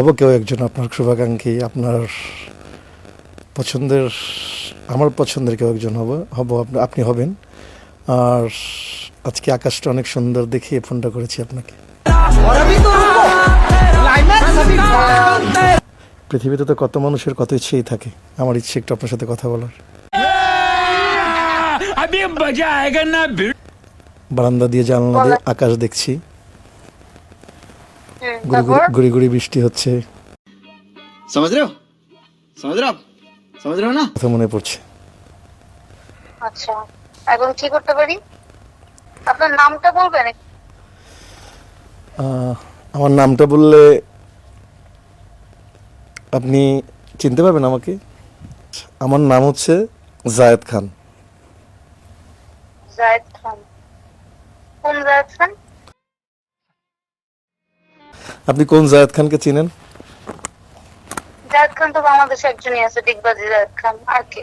হব কেউ একজন আপনার শুভাকাঙ্ক্ষী আপনার পছন্দের আমার পছন্দের কেউ একজন হব হব আপনি হবেন। আর আজকে আকাশটা অনেক সুন্দর দেখি ফোনটা করেছি আপনাকে। পৃথিবীতে তো কত মানুষের কত ইচ্ছেই থাকে আমার ইচ্ছে একটু আপনার সাথে কথা বলার। বারান্দা দিয়ে জানলা দিয়ে আকাশ দেখছি। গুড়ি গুড়ি বৃষ্টি হচ্ছে। না? কথা মনে পড়ছে। আচ্ছা এখন কি করতে পারি? আপনার নামটা বলবেন আমার নামটা বললে আপনি চিনতে পারবেন আমাকে? আমার নাম হচ্ছে জায়েদ খান। জায়েদ খান। কোন জায়েদ খান? আপনি কোন জায়েদ খানকে চিনেন? জায়েদ খান তো বাংলাদেশে একজনই আছে ডিগবাজি জায়েদ খান। আর কে?